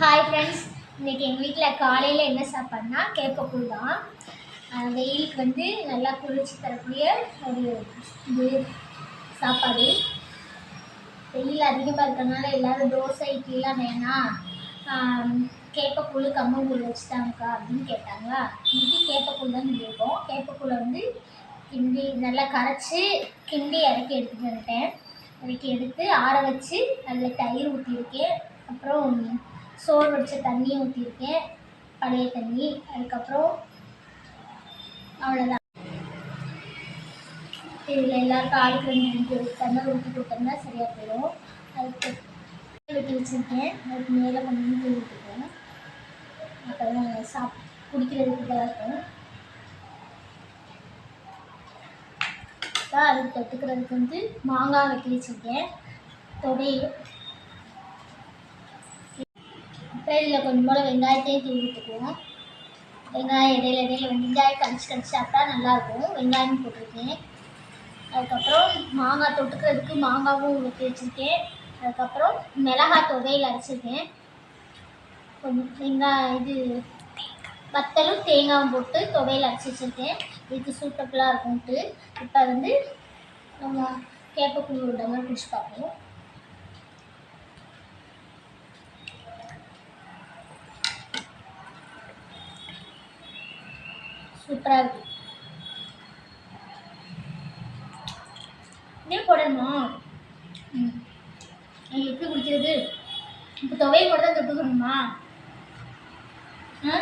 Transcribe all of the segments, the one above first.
Hi friends இன்னைக்கு எங்கள் வீட்டில் காலையில் என்ன சாப்பாடுனா கேப்பக்கூழ் தான். வெயிலுக்கு வந்து நல்லா குளிர்ச்சி தரக்கூடிய ஒரு இது சாப்பாடு. வெயில் அதிகமாக இருக்கிறதுனால எல்லாரும் தோசை இட்லிலாம் வேணாம் ஆம், கம்மங்கூழ் வச்சுட்டாங்கக்கா அப்படின்னு கேட்டாங்க. இன்னைக்கு கேப்பக்கூழ் தான் இருக்கோம் கேப்பக்கூழை வந்து கிண்டி நல்லா கரைச்சி கிண்டி இறக்கி எடுத்துகிட்டு வந்துட்டேன். இறக்கி எடுத்து ஆற வச்சு அதில் தயிர் ஊற்றிருக்கேன் அப்புறம் சோறு வடித்த தண்ணி ஊற்றிருக்கேன் பழைய தண்ணி. அதுக்கப்புறம் அவ்வளோதான் இதில் எல்லாருக்கும் ஆளுக்கு ரெண்டு ரெண்டு ஊற்றி கொடுத்தோம்னா சரியாக போயிடும். அதுக்கு வெட்டி வச்சுருக்கேன். அதுக்கு மேலே கொஞ்சம் தூள் ஊற்றிக்குவேன் அப்போ தான் சாப் குடிக்கிறதுக்கு இதாக இருக்கும். அதுக்கு தொட்டுக்கிறதுக்கு வந்து மாங்காய் வெட்டி வச்சுருக்கேன். துவையல் இப்போ இதில் கொஞ்சம் போல் வெங்காயத்தையும் தூவி விட்டுக்குவோம். வெங்காயம் இடையில இடையில வெங்காயம் கடிச்சு கடிச்சு சாப்பிட்டா நல்லாயிருக்கும். வெங்காயம் போட்டிருக்கேன். அதுக்கப்புறம் மாங்காய் தொட்டுக்கிறதுக்கு மாங்காவும் ஊற்றி வச்சுருக்கேன். அதுக்கப்புறம் மிளகாய் துவையில் அரைச்சிருக்கேன். கொஞ்சம் வெங்காயம் இது வத்தலும் தேங்காயும் போட்டு துவையில் அரைச்சி வச்சுருக்கேன். இதுக்கு சூட்டபுளாக இருக்கும்ட்டு இப்போ வந்து நம்ம கேப்பக்குழு ஒரு டம்ளர் குடிச்சு பார்ப்போம். சூப்பராக இருக்கு. இன்னும் போடணுமா? ம். எப்படி குடிக்கிறது? இப்போ துவையை கூட தான் தொட்டுக்கணுமா ஆ?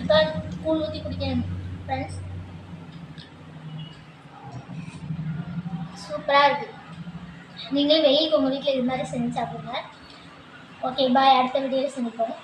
இப்போ கூழ் ஊற்றி குடிக்கணும் ஃப்ரெண்ட்ஸ் சூப்பராக இருக்குது நீங்களும் வெயிலுக்கு உங்கள் வீட்டில் இது மாதிரி செஞ்சு சாப்பிடுங்க. ஓகே பாய் அடுத்த வீடியோவில் சந்திப்போம்.